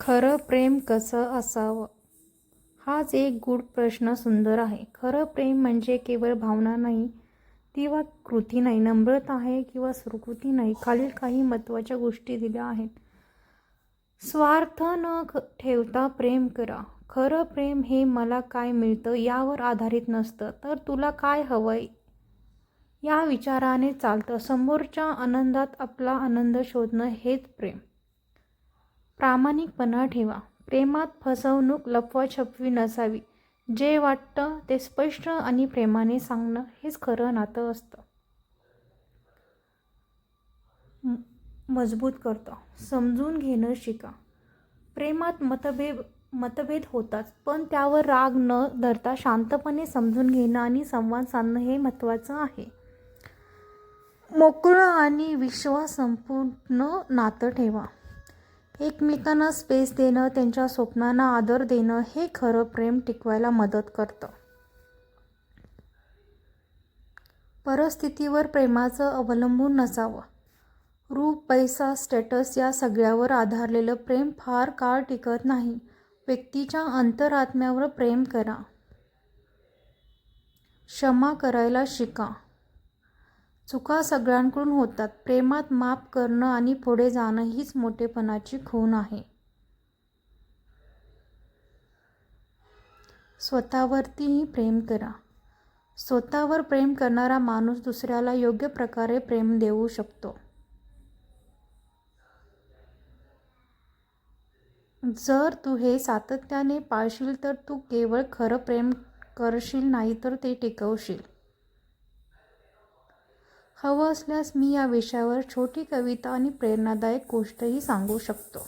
खरं प्रेम कसं असावं? हाच एक गूढ प्रश्न सुंदर आहे. खरं प्रेम म्हणजे केवळ भावना नाही किंवा कृती नाही नम्रता आहे किंवा सुकृती नाही खालील काही महत्त्वाच्या गोष्टी दिल्या आहेत. स्वार्थ न ठेवता प्रेम करा. खरं प्रेम हे मला काय मिळतं यावर आधारित नसतं. तर तुला काय हवंय? या विचाराने चालतं. समोरच्या आनंदात आपला आनंद शोधणं हेच प्रेम. प्रामाणिकपणा ठेवा. प्रेमात फसवणूक लपवाछपवी नसावी. जे वाटतं ते स्पष्ट आणि प्रेमाने सांगणं हेच खरं नातं असतं. मजबूत करतं. समजून घेणं शिका. प्रेमात मतभेद मतभेद होतात पण त्यावर राग न धरता शांतपणे समजून घेणं आणि संवाद साधणं हे महत्त्वाचं आहे. मोकळं आणि विश्वास संपूर्ण नातं ठेवा. एकमेकांना स्पेस देणं त्यांच्या स्वप्नांना आदर देणं हे खरं प्रेम टिकवायला मदत करतं. परिस्थितीवर प्रेमाचं अवलंबून नसावं. रूप पैसा स्टेटस या सगळ्यावर आधारलेलं प्रेम फार काळ टिकत नाही. व्यक्तीच्या अंतरात्म्यावर प्रेम करा. क्षमा करायला शिका. चुका सगळ्यांकडून होतात. प्रेमात माफ करणं आणि पुढे जाणं हीच मोठेपणाची खूण आहे. स्वतःवरतीही प्रेम करा. स्वतःवर प्रेम करणारा माणूस दुसऱ्याला योग्य प्रकारे प्रेम देऊ शकतो. जर तू हे सातत्याने पाळशील तर तू केवळ खरं प्रेम करशील नाही तर ते टिकवशील. हवं असल्यास मी या विषयावर छोटी कविता आणि प्रेरणादायक गोष्टही सांगू शकतो.